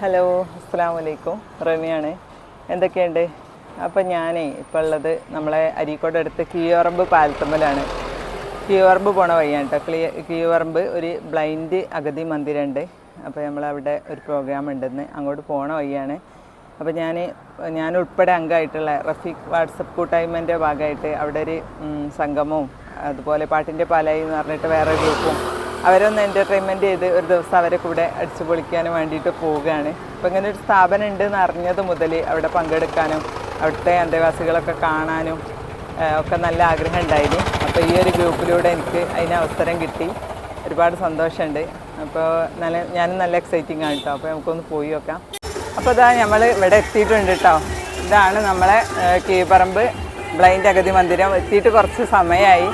Hello അസ്സാം വലൈക്കും റമിയാണ്. എന്തൊക്കെയുണ്ട്? അപ്പം ഞാനേ ഇപ്പോൾ ഉള്ളത് നമ്മളെ അരീക്കോട് അടുത്ത് കീയോറമ്പ് പാലത്തമ്പലാണ് കീയോറമ്പ് പോണ വഴിയാണ് കേട്ടോ ക്ലിയ കീയോറമ്പ് ഒരു ബ്ലൈൻഡ് അഗതി മന്ദിരമുണ്ട് അപ്പോൾ നമ്മളവിടെ ഒരു പ്രോഗ്രാം ഉണ്ടെന്ന് അങ്ങോട്ട് പോണ വഴിയാണ്. അപ്പോൾ ഞാൻ ഞാൻ ഉൾപ്പെടെ അംഗമായിട്ടുള്ള റഫീഖ് വാട്സപ്പ് കൂട്ടായ്മന്റെ ഭാഗമായിട്ട് അവിടെ ഒരു സംഗമവും അതുപോലെ പാട്ടിന്റെ പാലായി എന്ന് പറഞ്ഞിട്ട് വേറെ ഗ്രൂപ്പും അവരൊന്ന് എന്റർടൈൻമെന്റ് ചെയ്ത് ഒരു ദിവസം അവരെ കൂടെ അടിച്ചു പൊളിക്കാനും വേണ്ടിയിട്ട് പോവുകയാണ്. അപ്പോൾ ഇങ്ങനെ ഒരു സ്ഥാപനം ഉണ്ട് എന്ന് അറിഞ്ഞത് മുതൽ അവിടെ പങ്കെടുക്കാനും അവിടുത്തെ അന്തേവാസികളൊക്കെ കാണാനും ഒക്കെ നല്ല ആഗ്രഹം ഉണ്ടായിരുന്നു അപ്പോൾ ഈ ഒരു ഗ്രൂപ്പിലൂടെ എനിക്ക് അതിന് അവസരം കിട്ടി. ഒരുപാട് സന്തോഷമുണ്ട്. അപ്പോൾ നല്ല ഞാനും നല്ല എക്സൈറ്റിംഗ് ആണ് കേട്ടോ അപ്പോൾ നമുക്കൊന്ന് പോയി നോക്കാം. അപ്പോൾ ഇതാ നമ്മൾ ഇവിടെ എത്തിയിട്ടുണ്ട് കേട്ടോ ഇതാണ് നമ്മളെ കീപ്പറമ്പ് ബ്ലൈൻഡ് അഗതി മന്ദിരം. എത്തിയിട്ട് കുറച്ച് സമയമായി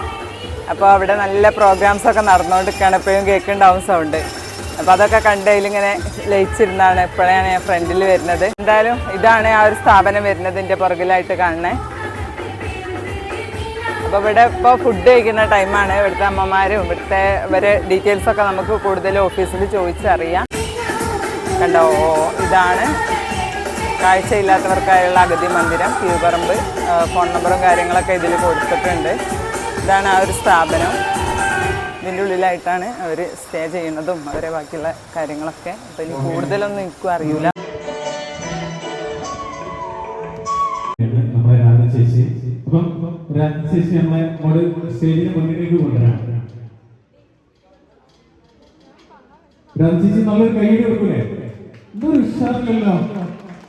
അപ്പോൾ അവിടെ നല്ല പ്രോഗ്രാംസ് ഒക്കെ നടന്നുകൊണ്ടിരിക്കുകയാണ്. എപ്പോഴും കേൾക്കുന്നുണ്ടാവും സൗണ്ട് അപ്പോൾ അതൊക്കെ കണ്ടതിലിങ്ങനെ ലയിച്ചിരുന്നാണ് ഇപ്പോഴാണ് ഞാൻ ഫ്രണ്ടിൽ വരുന്നത്. എന്തായാലും ഇതാണ് ആ ഒരു സ്ഥാപനം വരുന്നത് എന്റെ പുറകിലായിട്ട് കാണുന്നത് അപ്പോൾ ഇവിടെ ഇപ്പോൾ ഫുഡ് കഴിക്കുന്ന ടൈമാണ് ഇവിടുത്തെ അമ്മമാരും ഇവിടുത്തെ ഇവരെ ഡീറ്റെയിൽസൊക്കെ നമുക്ക് കൂടുതൽ ഓഫീസിൽ ചോദിച്ചറിയാം. കണ്ടോ? ഇതാണ് കാഴ്ചയില്ലാത്തവർക്കായുള്ള അഗതി മന്ദിരം ക്യൂപറമ്പ് ഫോൺ നമ്പറും കാര്യങ്ങളൊക്കെ ഇതിൽ കൊടുത്തിട്ടുണ്ട്. ഇതാണ് ആ ഒരു സ്ഥാപനം. ഇതിന്റെ ഉള്ളിലായിട്ടാണ് അവർ സ്റ്റേ ചെയ്യുന്നതും അവരെ ബാക്കിയുള്ള കാര്യങ്ങളൊക്കെ. അപ്പം ഇനി കൂടുതലൊന്നും എനിക്കും അറിയില്ല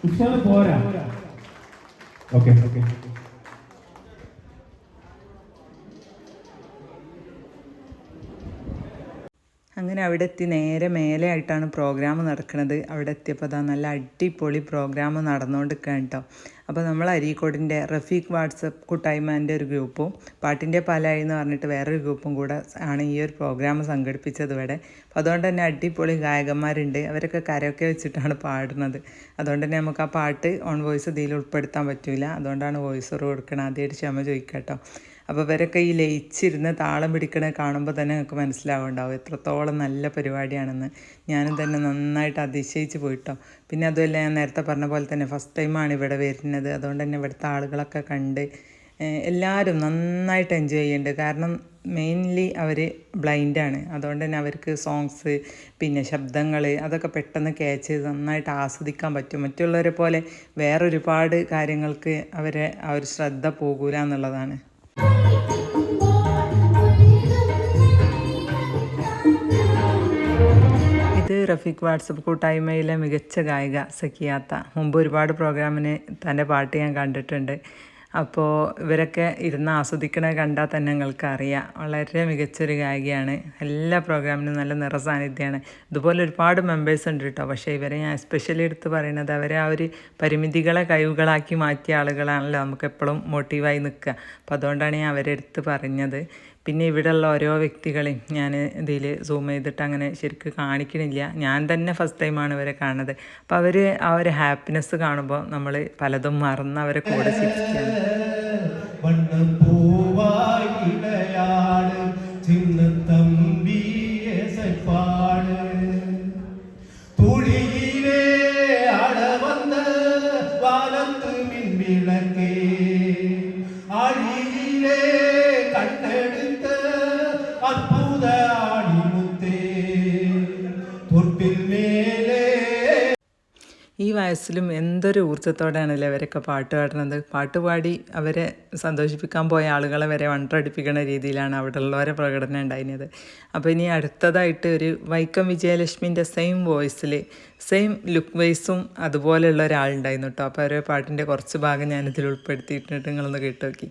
ഉഷാറ് പോരാ. Okay okay. അങ്ങനെ അവിടെ എത്തി നേരെ മേലെ ആയിട്ടാണ് പ്രോഗ്രാം നടക്കുന്നത് അവിടെ എത്തിയപ്പോൾ അതാ നല്ല അടിപൊളി പ്രോഗ്രാം നടന്നുകൊണ്ടിരിക്കുകയാണ് കേട്ടോ അപ്പോൾ നമ്മൾ അരീക്കോടിന്റെ റഫീഖ് വാട്സപ്പ് കൂട്ടായ്മേന്റെ ഒരു ഗ്രൂപ്പും പാട്ടിന്റെ പാലായി എന്ന് പറഞ്ഞിട്ട് വേറൊരു ഗ്രൂപ്പും കൂടെ ആണ് ഈ ഒരു പ്രോഗ്രാം സംഘടിപ്പിച്ചത് ഇവിടെ. അപ്പോൾ അതുകൊണ്ട് തന്നെ അടിപൊളി ഗായകന്മാരുണ്ട്. അവരൊക്കെ കരയൊക്കെ വെച്ചിട്ടാണ് പാടുന്നത്. അതുകൊണ്ട് തന്നെ നമുക്ക് ആ പാട്ട് ഓൺ വോയിസ് ഇതിൽ ഉൾപ്പെടുത്താൻ പറ്റില്ല അതുകൊണ്ടാണ് വോയിസ് ഓവർ കൊടുക്കുന്നത് ആദ്യമായിട്ട് ക്ഷമ ചോദിക്കാം കേട്ടോ അപ്പോൾ ഇവരൊക്കെ ഈ ലയിച്ചിരുന്ന് താളം പിടിക്കണ കാണുമ്പോൾ തന്നെ നിങ്ങൾക്ക് മനസ്സിലാവുണ്ടാവും. എത്രത്തോളം നല്ല പരിപാടിയാണെന്ന്. ഞാനും തന്നെ നന്നായിട്ട് അതിശയിച്ച് പോയിട്ടോ. പിന്നെ അതുമല്ല ഞാൻ നേരത്തെ പറഞ്ഞ പോലെ തന്നെ ഫസ്റ്റ് ടൈമാണ് ഇവിടെ വരുന്നത്. അതുകൊണ്ട് തന്നെ ഇവിടുത്തെ ആളുകളൊക്കെ കണ്ട് എല്ലാവരും നന്നായിട്ട് എൻജോയ് ചെയ്യുന്നുണ്ട് കാരണം മെയിൻലി അവർ ബ്ലൈൻഡാണ് അതുകൊണ്ട് തന്നെ അവർക്ക് സോങ്സ് പിന്നെ ശബ്ദങ്ങൾ അതൊക്കെ പെട്ടെന്ന് ക്യാച്ച് ചെയ്ത് നന്നായിട്ട് ആസ്വദിക്കാൻ പറ്റും. മറ്റുള്ളവരെ പോലെ വേറൊരുപാട് കാര്യങ്ങൾക്ക് അവരെ ആ ഒരു ശ്രദ്ധ പോകൂല എന്നുള്ളതാണ്. ഇത് റഫീഖ് വാട്സപ്പ് കൂട്ടായ്മയിലെ മികച്ച ഗായിക സക്കിയാത്ത മുമ്പ് ഒരുപാട് പ്രോഗ്രാമിന് തന്റെ പാട്ട് ഞാൻ കണ്ടിട്ടുണ്ട്. അപ്പോൾ ഇവരൊക്കെ ഇരുന്ന് ആസ്വദിക്കണ കണ്ടാൽ തന്നെ നിങ്ങൾക്ക് അറിയാം. വളരെ മികച്ചൊരു ഗായികയാണ്. എല്ലാ പ്രോഗ്രാമിനും നല്ല നിറസാന്നിധ്യമാണ് ഇതുപോലെ ഒരുപാട് മെമ്പേഴ്സ് ഉണ്ട് കേട്ടോ. പക്ഷേ ഇവരെ ഞാൻ എസ്പെഷ്യലി എടുത്ത് പറയുന്നത് അവരെ ആ ഒരു പരിമിതികളെ കഴിവുകളാക്കി മാറ്റിയ ആളുകളാണല്ലോ നമുക്ക് എപ്പോഴും മോട്ടീവായി നിൽക്കുക. അപ്പോൾ അതുകൊണ്ടാണ് ഞാൻ അവരെ എടുത്ത് പറഞ്ഞത്. പിന്നെ ഇവിടെയുള്ള ഓരോ വ്യക്തികളെയും ഞാൻ ഇതിൽ സൂം ചെയ്തിട്ട് അങ്ങനെ ശരിക്കും കാണിക്കണില്ല. ഞാൻ തന്നെ ഫസ്റ്റ് ടൈമാണ് ഇവരെ കാണുന്നത്. അപ്പോൾ അവർ ആ ഒരു ഹാപ്പിനെസ് കാണുമ്പോൾ നമ്മൾ പലതും മറന്ന് അവരെ കൂടെ ചിരിക്കുകയാണ്. വയസ്സിലും എന്തൊരു ഊർജത്തോടെയാണല്ലേ അവരൊക്കെ പാട്ട് പാടുന്നത്. പാട്ട് പാടി അവരെ സന്തോഷിപ്പിക്കാൻ പോയ ആളുകളെ വരെ വണ്ടടിപ്പിക്കുന്ന രീതിയിലാണ് അവിടെ ഉള്ളവരെ പ്രകടനം ഉണ്ടായിരുന്നത്. അപ്പോൾ ഇനി അടുത്തതായിട്ട് ഒരു വൈക്കം വിജയലക്ഷ്മിന്റെ സെയിം വോയിസിൽ സെയിം ലുക്ക് വൈസും അതുപോലെയുള്ള ഒരാളുണ്ടായിരുന്നു കേട്ടോ. അപ്പോൾ അവരെ പാട്ടിന്റെ കുറച്ച് ഭാഗം ഞാനിതിൽ ഉൾപ്പെടുത്തിയിട്ടുണ്ട്. നിങ്ങളൊന്ന് കേട്ട് നോക്കി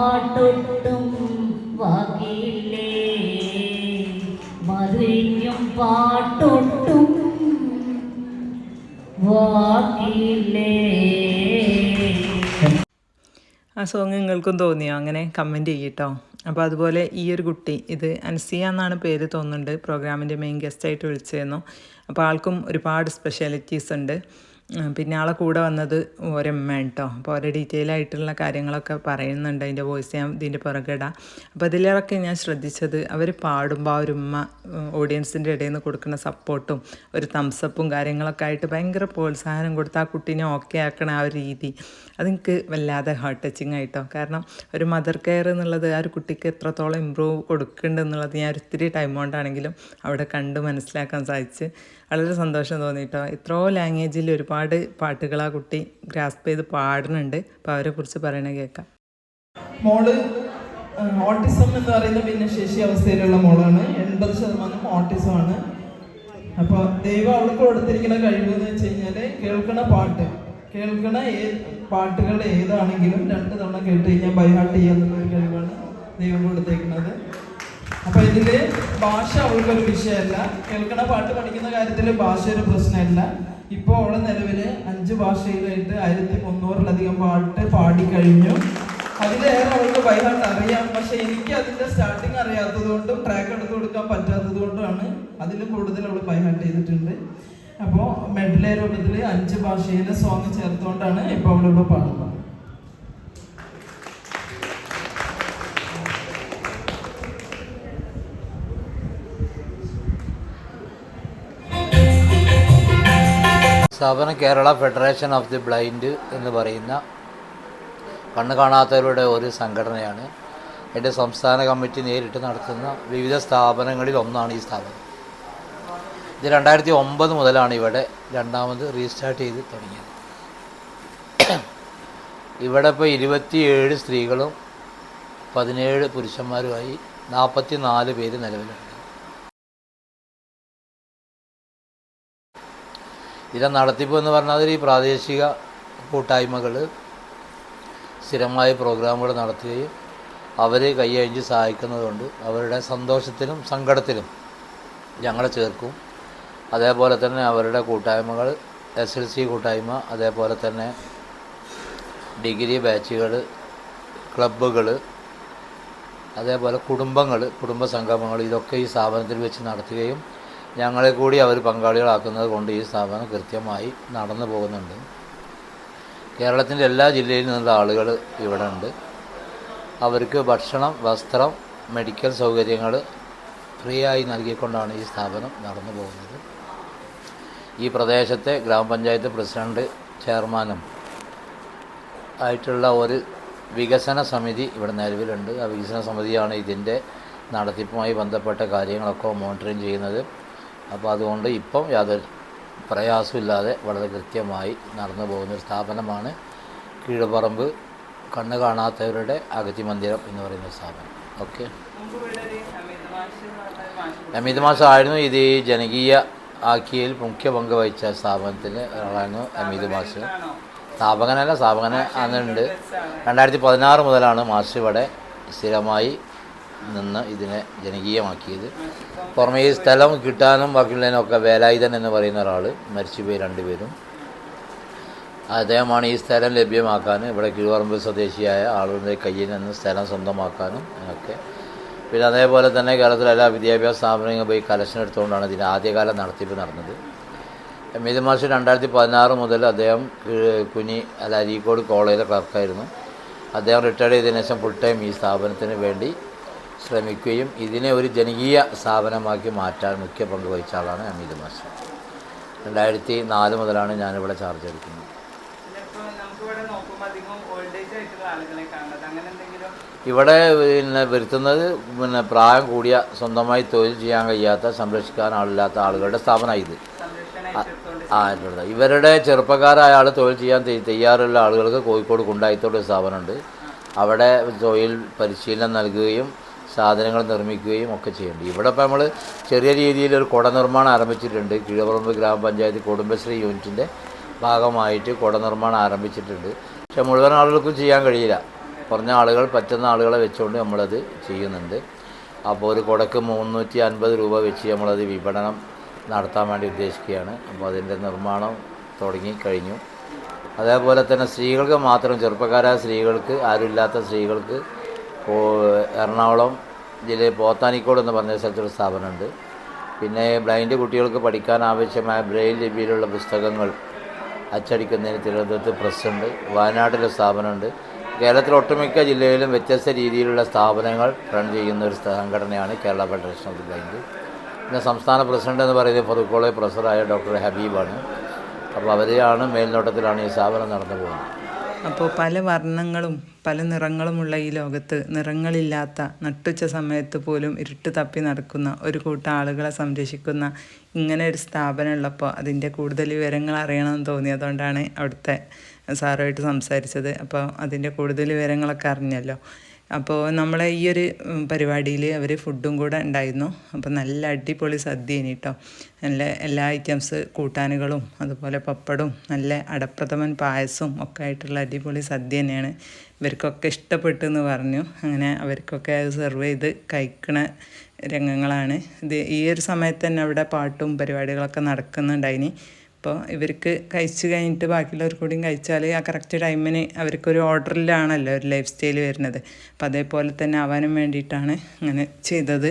പാട്ടൊട്ടും വാക്കില്ലേ മറിഞ്ഞും പാട്ടൊട്ടും വാക്കില്ലേ ആ സോങ് നിങ്ങൾക്കും തോന്നിയോ? അങ്ങനെ കമന്റ് ചെയ്യട്ടോ. അപ്പോൾ അതുപോലെ ഈ ഒരു കുട്ടി ഇത് അൻസിയ എന്നാണ് പേര് തോന്നുന്നുണ്ട് പ്രോഗ്രാമിന്റെ മെയിൻ ഗസ്റ്റായിട്ട് വിളിച്ചിരുന്നു. അപ്പോൾ ആൾക്കും ഒരുപാട് സ്പെഷ്യാലിറ്റീസ് ഉണ്ട്. പിന്നെ ആളെ കൂടെ വന്നത് ഒരമ്മ കേട്ടോ അപ്പോൾ ഓരോ ഡീറ്റെയിൽ ആയിട്ടുള്ള കാര്യങ്ങളൊക്കെ പറയുന്നുണ്ട്. അതിന്റെ വോയിസ് ഞാൻ ഇതിന്റെ പുറകിടാം അപ്പോൾ അതിലൊക്കെ ഞാൻ ശ്രദ്ധിച്ചത് അവർ പാടുമ്പോൾ ആ ഒരു ഉമ്മ ഓഡിയൻസിന്റെ ഇടയിൽ നിന്ന് കൊടുക്കുന്ന സപ്പോർട്ടും ഒരു തംസപ്പും കാര്യങ്ങളൊക്കെ ആയിട്ട് ഭയങ്കര പ്രോത്സാഹനം കൊടുത്ത് ആ കുട്ടീനെ ഓക്കെ ആക്കണ ആ ഒരു രീതി. അതെനിക്ക് വല്ലാതെ ഹാർട്ട് ടച്ചിങ് ആയിട്ടോ. കാരണം ഒരു മദർ കെയർ എന്നുള്ളത് ആ ഒരു കുട്ടിക്ക് എത്രത്തോളം ഇമ്പ്രൂവ് കൊടുക്കുന്നുണ്ടെന്നുള്ളത് ഞാൻ ഒത്തിരി ടൈം കൊണ്ടാണെങ്കിലും അവിടെ കണ്ട് മനസ്സിലാക്കാൻ സാധിച്ച് വളരെ സന്തോഷം തോന്നിയിട്ടോ എത്രയോ ലാംഗ്വേജിൽ ഒരുപാട് പാട്ടുകൾ ആ കുട്ടി ഗ്രാസ്പ് ചെയ്ത് പാടുന്നുണ്ട്. അപ്പോൾ അവരെക്കുറിച്ച് പറയണ കേൾക്കാം. മോൾ ഓട്ടിസം എന്ന് പറയുന്ന ഭിന്നശേഷി അവസ്ഥയിലുള്ള മോളാണ്. എൺപത് ശതമാനം ഓട്ടിസമാണ് അപ്പോൾ ദൈവം അവൾക്ക് കൊടുത്തിരിക്കുന്ന കഴിവ് എന്ന് വെച്ച് കഴിഞ്ഞാൽ കേൾക്കണ പാട്ട്. കേൾക്കണ ഏ പാട്ടുകൾ ഏതാണെങ്കിലും രണ്ട് തവണ കേട്ട് കഴിഞ്ഞാൽ ബൈഹാർട്ട് ചെയ്യാന്നുള്ള കഴിവാണ് ദൈവം കൊടുത്തേക്കുന്നത്. അപ്പൊ ഇതിൽ ഭാഷ അവൾക്കൊരു വിഷയമല്ല. കേൾക്കണ പാട്ട് പഠിക്കുന്ന കാര്യത്തിൽ ഭാഷ ഒരു പ്രശ്നമല്ല. ഇപ്പോൾ അവളെ നിലവിൽ അഞ്ച് ഭാഷയിലായിട്ട് ആയിരത്തി മുന്നൂറിലധികം പാട്ട് പാടിക്കഴിഞ്ഞു അതിലേറെ അവൾക്ക് ബൈഹാർട്ട് അറിയാം. പക്ഷെ എനിക്ക് അതിന്റെ സ്റ്റാർട്ടിങ് അറിയാത്തത് കൊണ്ടും ട്രാക്ക് എടുത്തു കൊടുക്കാൻ പറ്റാത്തത് കൊണ്ടുമാണ് അതിൽ കൂടുതൽ അവൾ ബൈഹാർട്ട് ചെയ്തിട്ടുണ്ട്. അപ്പോൾ മെഡലേ രൂപത്തിൽ അഞ്ച് ഭാഷയിലെ സോങ് ചേർത്തുകൊണ്ടാണ് ഇപ്പോൾ അവളിവിടെ പാടുന്നത്. സ്ഥാപനം Kerala federation of the blind എന്ന് പറയുന്ന കണ്ണ് കാണാത്തവരുടെ ഒരു സംഘടനയാണ്. എന്റെ സംസ്ഥാന കമ്മിറ്റി നേരിട്ട് നടത്തുന്ന വിവിധ സ്ഥാപനങ്ങളിൽ ഒന്നാണ് ഈ സ്ഥാപനം. ഇത് രണ്ടായിരത്തി ഒമ്പത് മുതലാണ് ഇവിടെ രണ്ടാമത് റീസ്റ്റാർട്ട് ചെയ്ത് തുടങ്ങിയത്. ഇവിടെ ഇപ്പോൾ ഇരുപത്തിയേഴ് സ്ത്രീകളും പതിനേഴ് പുരുഷന്മാരുമായി നാൽപ്പത്തി നാല് പേര് നിലവിലുണ്ട്. ഇതിന്റെ നടത്തിപ്പ് എന്ന് പറഞ്ഞാൽ ഈ പ്രാദേശിക കൂട്ടായ്മകൾ സ്ഥിരമായ പ്രോഗ്രാമുകൾ നടത്തുകയും അവരെ കൈയഴിഞ്ഞ് സഹായിക്കുന്നതുകൊണ്ട് അവരുടെ സന്തോഷത്തിലും സങ്കടത്തിലും ഞങ്ങളെ ചേർക്കും. അതേപോലെ തന്നെ അവരുടെ കൂട്ടായ്മകൾ എസ് എൽ സി കൂട്ടായ്മ അതേപോലെ തന്നെ ഡിഗ്രി ബാച്ചുകൾ ക്ലബ്ബുകൾ അതേപോലെ കുടുംബങ്ങൾ കുടുംബ സംഗമങ്ങൾ ഇതൊക്കെ ഈ സ്ഥാപനത്തിൽ വെച്ച് നടത്തുകയും ഞങ്ങളെ കൂടി അവർ പങ്കാളികളാക്കുന്നത് കൊണ്ട് ഈ സ്ഥാപനം കൃത്യമായി നടന്നു പോകുന്നുണ്ട്. കേരളത്തിന്റെ എല്ലാ ജില്ലയിൽ നിന്നുള്ള ആളുകൾ ഇവിടെ ഉണ്ട്. അവർക്ക് ഭക്ഷണം വസ്ത്രം മെഡിക്കൽ സൗകര്യങ്ങൾ ഫ്രീ ആയി നൽകിക്കൊണ്ടാണ് ഈ സ്ഥാപനം നടന്നു പോകുന്നത്. ഈ പ്രദേശത്തെ ഗ്രാമപഞ്ചായത്ത് പ്രസിഡന്റ് ചെയർമാനും ആയിട്ടുള്ള ഒരു വികസന സമിതി ഇവിടെ നിലവിലുണ്ട്. ആ വികസന സമിതിയാണ് ഇതിന്റെ നടത്തിപ്പുമായി ബന്ധപ്പെട്ട കാര്യങ്ങളൊക്കെ മോണിറ്ററിങ് ചെയ്യുന്നത്. അപ്പോൾ അതുകൊണ്ട് ഇപ്പം യാതൊരു പ്രയാസമില്ലാതെ വളരെ കൃത്യമായി നടന്നു പോകുന്ന ഒരു സ്ഥാപനമാണ് കീഴുപറമ്പ് കണ്ണു കാണാത്തവരുടെ അഗതി മന്ദിരം എന്ന് പറയുന്ന സ്ഥാപനം. ഓക്കെ. അമിത് മാസം ആയിരുന്നു ഇത് ജനകീയ ആക്കിയതിൽ മുഖ്യ പങ്ക് വഹിച്ച സ്ഥാപനത്തിലെ ഒരാളായിരുന്നു അമിത് മാസ് സ്ഥാപകനല്ല സ്ഥാപകന അന്നുണ്ട്. രണ്ടായിരത്തി പതിനാറ് മുതലാണ് മാസ് ഇവിടെ സ്ഥിരമായി നിന്ന് ഇതിനെ ജനകീയമാക്കിയത്. പുറമേ ഈ സ്ഥലം കിട്ടാനും ബാക്കിയുള്ളതിനൊക്കെ വേലായുധൻ എന്ന് പറയുന്ന ഒരാൾ മരിച്ചുപോയി രണ്ടുപേരും. അദ്ദേഹമാണ് ഈ സ്ഥലം ലഭ്യമാക്കാനും ഇവിടെ കീഴ്പറമ്പ് സ്വദേശിയായ ആളുകളുടെ കയ്യിൽ നിന്ന് സ്ഥലം സ്വന്തമാക്കാനും ഒക്കെ. പിന്നെ അതേപോലെ തന്നെ കേരളത്തിലെ എല്ലാ വിദ്യാഭ്യാസ സ്ഥാപനങ്ങളും പോയി കലക്ഷൻ എടുത്തുകൊണ്ടാണ് ഇതിന്റെ ആദ്യകാല നടത്തിപ്പ് നടന്നത്. മിഥു മാസം രണ്ടായിരത്തി പതിനാറ് മുതൽ അദ്ദേഹം കുഞ്ഞി അല്ല അരീക്കോട് കോളേജിലെ ക്ലർക്കായിരുന്നു അദ്ദേഹം റിട്ടയർഡ് ചെയ്തതിനു ശേഷം ഫുൾ ടൈം ഈ സ്ഥാപനത്തിന് വേണ്ടി ശ്രമിക്കുകയും ഇതിനെ ഒരു ജനകീയ സ്ഥാപനമാക്കി മാറ്റാൻ മുഖ്യ പങ്ക് വഹിച്ച ആളാണ് അമിത് മാസ്റ്റർ. രണ്ടായിരത്തി നാല് മുതലാണ് ഞാനിവിടെ ചാർജ് എടുക്കുന്നത്. ഇവിടെ പിന്നെ വരുത്തുന്നത് പിന്നെ പ്രായം കൂടിയ സ്വന്തമായി തൊഴിൽ ചെയ്യാൻ കഴിയാത്ത സംരക്ഷിക്കാൻ ആളില്ലാത്ത ആളുകളുടെ സ്ഥാപനമാണ് ഇത്. ആയിട്ടുള്ളത് ആ ഇവരുടെ ഇവരുടെ ചെറുപ്പക്കാരായ ആൾ തൊഴിൽ ചെയ്യാൻ തയ്യാറുള്ള ആളുകൾക്ക് കോഴിക്കോട് കുണ്ടായിത്തോട് ഒരു സ്ഥാപനമുണ്ട്. അവിടെ തൊഴിൽ പരിശീലനം നൽകുകയും സാധനങ്ങൾ നിർമ്മിക്കുകയും ഒക്കെ ചെയ്യുന്നുണ്ട് ഇവിടെ ഇപ്പോൾ നമ്മൾ ചെറിയ രീതിയിൽ ഒരു കുട നിർമ്മാണം ആരംഭിച്ചിട്ടുണ്ട്. കീഴപറമ്പ് ഗ്രാമപഞ്ചായത്ത് കുടുംബശ്രീ യൂണിറ്റിന്റെ ഭാഗമായിട്ട് കുട നിർമ്മാണം ആരംഭിച്ചിട്ടുണ്ട്. പക്ഷേ മുഴുവൻ ആളുകൾക്കും ചെയ്യാൻ കഴിയില്ല. കുറഞ്ഞ ആളുകൾ പറ്റുന്ന ആളുകളെ വെച്ചുകൊണ്ട് നമ്മളത് ചെയ്യുന്നുണ്ട്. അപ്പോൾ ഒരു കുടക്ക് മുന്നൂറ്റി അൻപത് രൂപ വെച്ച് നമ്മളത് വിപണനം നടത്താൻ വേണ്ടി ഉദ്ദേശിക്കുകയാണ്. അപ്പോൾ അതിന്റെ നിർമ്മാണം തുടങ്ങി കഴിഞ്ഞു. അതേപോലെ തന്നെ സ്ത്രീകൾക്ക് മാത്രം ചെറുപ്പക്കാരായ സ്ത്രീകൾക്ക് ആരുമില്ലാത്ത സ്ത്രീകൾക്ക് എറണാകുളം ജില്ലയിൽ പോത്താനിക്കോട് എന്ന് പറഞ്ഞ സ്ഥലത്തൊരു സ്ഥാപനമുണ്ട്. പിന്നെ ബ്ലൈൻഡ് കുട്ടികൾക്ക് പഠിക്കാൻ ആവശ്യമായ ബ്രെയിൽ ലിപിയിലുള്ള പുസ്തകങ്ങൾ അച്ചടിക്കുന്നതിന് തിരുവനന്തപുരത്ത് പ്രസ്സുണ്ട് വയനാട്ടിലെ സ്ഥാപനമുണ്ട്. കേരളത്തിലെ ഒട്ടുമിക്ക ജില്ലയിലും വ്യത്യസ്ത രീതിയിലുള്ള സ്ഥാപനങ്ങൾ റൺ ചെയ്യുന്ന ഒരു സംഘടനയാണ് Kerala federation of the blind. പിന്നെ സംസ്ഥാന പ്രസിഡന്റ് എന്ന് പറയുന്നത് ഫറൂഖ് കോളേജ് പ്രൊഫസറായ ഡോക്ടർ ഹബീബാണ്. അപ്പോൾ അവരെയാണ് മേൽനോട്ടത്തിലാണ് ഈ സ്ഥാപനം നടന്നു പോകുന്നത് അപ്പോൾ പല വർണങ്ങളും പല നിറങ്ങളുമുള്ള ഈ ലോകത്ത് നിറങ്ങളില്ലാത്ത നട്ടുച്ച സമയത്ത് പോലും ഇരുട്ട് തപ്പി നടക്കുന്ന ഒരു കൂട്ടം ആളുകളെ സംരക്ഷിക്കുന്ന ഇങ്ങനെ ഒരു സ്ഥാപനം ഉള്ളപ്പോൾ അതിന്റെ കൂടുതൽ വിവരങ്ങൾ അറിയണമെന്ന് തോന്നിയതുകൊണ്ടാണ് അവിടുത്തെ സാറുമായിട്ട് സംസാരിച്ചത്. അപ്പോൾ അതിന്റെ കൂടുതൽ വിവരങ്ങളൊക്കെ അറിഞ്ഞല്ലോ. അപ്പോൾ നമ്മളെ ഈ ഒരു പരിപാടിയിൽ അവർ ഫുഡും കൂടെ ഉണ്ടായിരുന്നു. അപ്പോൾ നല്ല അടിപൊളി സദ്യയാണ് കേട്ടോ നല്ല എല്ലാ ഐറ്റംസ് കൂട്ടാനുകളും അതുപോലെ പപ്പടും നല്ല അടപ്രഥമൻ പായസവും ഒക്കെ ആയിട്ടുള്ള അടിപൊളി സദ്യ തന്നെയാണ്. ഇവർക്കൊക്കെ ഇഷ്ടപ്പെട്ടു എന്ന് പറഞ്ഞു. അങ്ങനെ അവർക്കൊക്കെ അത് സെർവ് ചെയ്ത് കഴിക്കണ രംഗങ്ങളാണ്. ഇത് ഈ ഒരു സമയത്ത് തന്നെ അവിടെ പാട്ടും പരിപാടികളൊക്കെ നടക്കുന്നുണ്ടായിനി. അപ്പോൾ ഇവർക്ക് കഴിച്ച് കഴിഞ്ഞിട്ട് ബാക്കിയുള്ളവർ കൂടിയും കഴിച്ചാൽ ആ കറക്റ്റ് ടൈമിന് അവർക്കൊരു ഓർഡറിലാണല്ലോ ഒരു ലൈഫ് സ്റ്റൈൽ വരുന്നത്. അപ്പോൾ അതേപോലെ തന്നെ ആവാനും വേണ്ടിയിട്ടാണ് അങ്ങനെ ചെയ്തത്.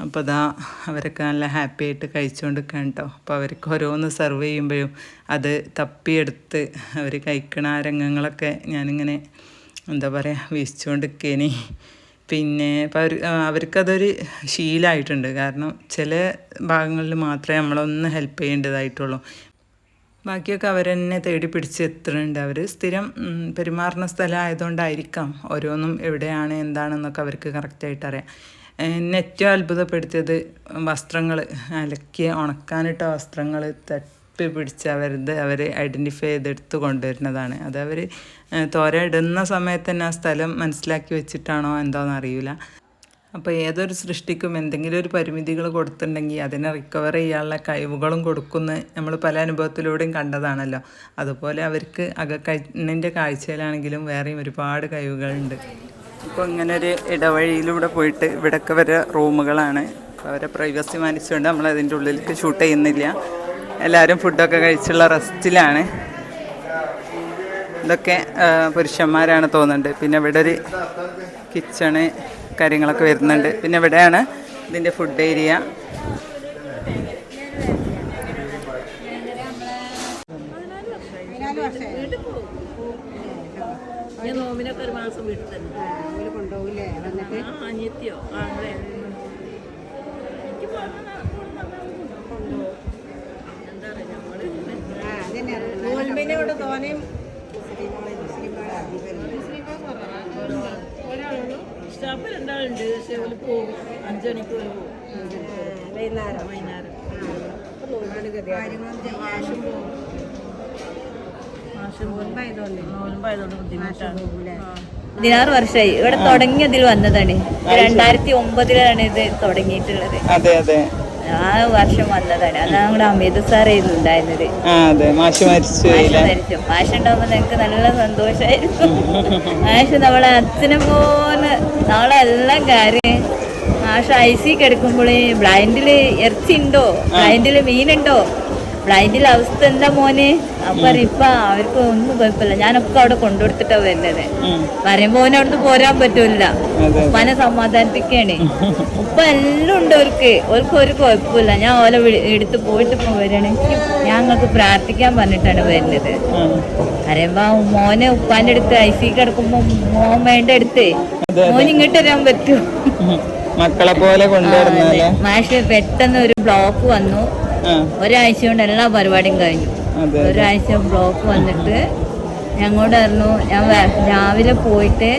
അപ്പോൾ അതാ അവരൊക്കെ നല്ല ഹാപ്പി ആയിട്ട് കഴിച്ചുകൊണ്ട് കേട്ടോ. അപ്പോൾ അവർക്ക് ഓരോന്ന് സെർവ് ചെയ്യുമ്പോഴും അത് തപ്പിയെടുത്ത് അവർ കഴിക്കണ ആ രംഗങ്ങളൊക്കെ ഞാനിങ്ങനെ എന്താ പറയുക വീശിച്ചുകൊണ്ടിരിക്കേനി പിന്നെ അവർക്കതൊരു ശീലമായിട്ടുണ്ട് കാരണം ചില ഭാഗങ്ങളിൽ മാത്രമേ നമ്മളൊന്ന് ഹെൽപ്പ് ചെയ്യേണ്ടതായിട്ടുള്ളൂ. ബാക്കിയൊക്കെ അവരെന്നെ തേടി പിടിച്ച് എത്തുന്നുണ്ട് അവർ സ്ഥിരം പെരുമാറുന്ന സ്ഥലമായതുകൊണ്ടായിരിക്കാം ഓരോന്നും എവിടെയാണ് എന്താണെന്നൊക്കെ അവർക്ക് കറക്റ്റായിട്ട് അറിയാം. എന്നെ ഏറ്റവും അത്ഭുതപ്പെടുത്തിയത് വസ്ത്രങ്ങൾ അലക്കിയ ഉണക്കാനിട്ട വസ്ത്രങ്ങൾ തപ്പി പിടിച്ച് അവരത് അവർ ഐഡന്റിഫൈ ചെയ്തെടുത്ത് കൊണ്ടുവരുന്നതാണ്. അത് അവർ തോര ഇടുന്ന സമയത്ത് തന്നെ ആ സ്ഥലം മനസ്സിലാക്കി വെച്ചിട്ടാണോ എന്താണെന്ന് അറിയില്ല അപ്പോൾ ഏതൊരു സൃഷ്ടിക്കും എന്തെങ്കിലും ഒരു പരിമിതികൾ കൊടുത്തിട്ടുണ്ടെങ്കിൽ അതിനെ റിക്കവർ ചെയ്യാനുള്ള കഴിവുകളും കൊടുക്കുന്ന നമ്മൾ പല അനുഭവത്തിലൂടെയും കണ്ടതാണല്ലോ. അതുപോലെ അവർക്ക് അകക്കണ്ണിന്റെ കാഴ്ചയിലാണെങ്കിലും വേറെയും ഒരുപാട് കഴിവുകളുണ്ട്. ഇപ്പോൾ ഇങ്ങനെ ഒരു ഇടവഴിയിലൂടെ പോയിട്ട് ഇവിടെയൊക്കെ വരെ റൂമുകളാണ്. അവരെ പ്രൈവസി മാനിച്ചുകൊണ്ട് നമ്മൾ അതിന്റെ ഉള്ളിലേക്ക് ഷൂട്ട് ചെയ്യുന്നില്ല. എല്ലാവരും ഫുഡൊക്കെ കഴിച്ചുള്ള റെസ്റ്റിലാണ്. ഇതൊക്കെ പുരുഷന്മാരാണ് തോന്നുന്നുണ്ട്. പിന്നെ ഇവിടെ ഒരു കിച്ചണ് കാര്യങ്ങളൊക്കെ വരുന്നുണ്ട്. പിന്നെ ഇവിടെയാണ് ഇതിന്റെ ഫുഡ് ഏരിയ. നോമിനൊക്കെ ഒരു മാസം വീട്ടിൽ തന്നെ. കൊണ്ടുപോകില്ലേ വന്നിട്ട് അനിയത്തിയോ? ആങ്ങളെ എന്താ പറയുക ഇവിടെ തോനെയും സ്റ്റാഫ് രണ്ടാളുണ്ട് പക്ഷെ പോകും. അഞ്ചണിക്ക് വരെ പോകും. വൈകുന്നേരം. വൈകുന്നേരം. പതിനാറ് വർഷമായി. ഇവിടെ തുടങ്ങി അതിൽ വന്നതാണ്. രണ്ടായിരത്തി ഒമ്പതിലാണ് ഇത് തുടങ്ങിയിട്ടുള്ളത്. അതെ അതെ. ആ വർഷം വന്നതാണ്. നമ്മുടെ അമിത് ഉണ്ടായിരുന്നത് ആ അതെ. മാഷ് മരിച്ചു മാഷ മരിച്ചു. മാഷ ഉണ്ടാകുമ്പോൾ ഞങ്ങൾക്ക് നല്ല സന്തോഷമായിരുന്നു മാഷ നമ്മളെ അച്ഛനെ പോലെ നമ്മളെ എല്ലാ കാര്യം. മാഷ ഐ സി കിടക്കുമ്പോൾ ബ്ലൈൻഡിൽ ഇറച്ചി ഉണ്ടോ ബ്ലൈൻഡിൽ മീനുണ്ടോ? ബ്ലൈൻഡിലെ അവസ്ഥ എന്താ മോനെ? അപ്പൊ ഇപ്പൊ അവർക്ക് ഒന്നും കുഴപ്പമില്ല. ഞാനൊക്കെ അവിടെ കൊണ്ടുകൊടുത്തിട്ടാ വരുന്നത് പറയുമ്പോ മോനെ അവിടുന്ന് പോരാൻ പറ്റൂല. ഉപ്പാനെ സമാധാനിപ്പിക്കാണ്. ഉപ്പ എല്ലാം ഉണ്ട് അവർക്ക്. അവർക്ക് ഒരു കുഴപ്പമില്ല. ഞാൻ ഓലെ എടുത്ത് പോയിട്ട് ഇപ്പൊ ഞാൻ ഞങ്ങൾക്ക് പ്രാർത്ഥിക്കാൻ പറഞ്ഞിട്ടാണ് വരുന്നത് പറയുമ്പോ മോനെ ഉപ്പാന്റെ അടുത്ത് ഐ സി കിടക്കുമ്പോ മോൻ വേണ്ട അടുത്ത്. മോൻ ഇങ്ങോട്ട് വരാൻ പറ്റൂ. മക്കളെ പോലെ കൊണ്ടുവരുന്നല്ലേ മാഷ് പെട്ടെന്ന് ഒരു ബ്ലോക്ക് വന്നു. ഒരാഴ്ച കൊണ്ട് എല്ലാ പരിപാടിയും കഴിഞ്ഞു. ഒരാഴ്ച ബ്ലോക്ക് വന്നിട്ട് ഞങ്ങളോട് പറഞ്ഞു ഞാൻ രാവിലെ പോയിട്ട്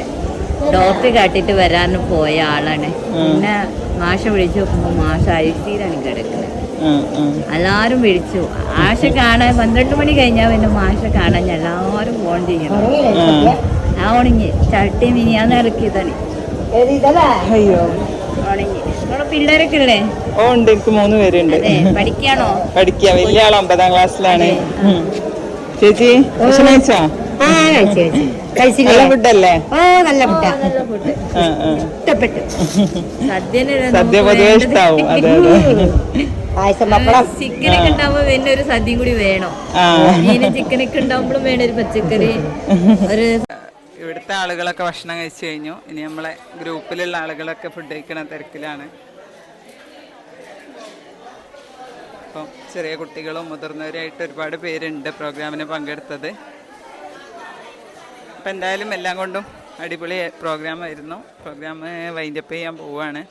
ഡോക്ടറെ കാട്ടിട്ട് വരാൻ പോയ ആളാണ്. പിന്നെ മാഷ വിളിച്ചു നോക്കുമ്പോൾ മാഷ സിയിലാണ് കിടക്കുന്നത് എല്ലാവരും വിളിച്ചു. ആശ കാണാൻ പന്ത്രണ്ട് മണി കഴിഞ്ഞാൽ പിന്നെ മാഷ കാണാൻ എല്ലാവരും ഫോൺ ചെയ്യണം. ആ. ഉണങ്ങി. ചട്ടി മിനിയാന്ന് ഇറക്കിയതാണ്. അയ്യോ ഉണങ്ങി. നമ്മളെ പിള്ളേരൊക്കെ ഇല്ലേ? ഓ ഉണ്ട്. എനിക്ക് മൂന്ന് പേരുണ്ട്. പഠിക്കാണോ? പഠിക്കുക വലിയ ആൾ ഒമ്പതാം ക്ലാസ്സിലാണ്. ചേച്ചി ഭക്ഷണം കഴിച്ചോ? നല്ല ഫുഡല്ലേ നല്ല ഫുഡാ ഇഷ്ടപ്പെട്ടു. സദ്യ പൊതുവെ ഇഷ്ടാവും. അതെ അതെ. പായസം പപ്പടം. ചിക്കനൊക്കെ ഉണ്ടാവുമ്പോ പിന്നെ ഒരു സദ്യയും കൂടി വേണം. മീനും ചിക്കനൊക്കെ ഉണ്ടാവുമ്പോഴും വേണം ഒരു പച്ചക്കറി. ഒരു ഇവിടുത്തെ ആളുകളൊക്കെ ഭക്ഷണം കഴിച്ചു കഴിഞ്ഞു. ഇനി നമ്മളെ ഗ്രൂപ്പിലുള്ള ആളുകളൊക്കെ ഫുഡ് കഴിക്കണ തിരക്കിലാണ്. അപ്പം ചെറിയ കുട്ടികളും മുതിർന്നവരായിട്ട് ഒരുപാട് പേരുണ്ട് പ്രോഗ്രാമിന് പങ്കെടുത്തത്. അപ്പം എന്തായാലും എല്ലാം കൊണ്ടും അടിപൊളി പ്രോഗ്രാമായിരുന്നു. പ്രോഗ്രാം വൈൻഡപ്പ് ചെയ്യാൻ പോവുകയാണ്.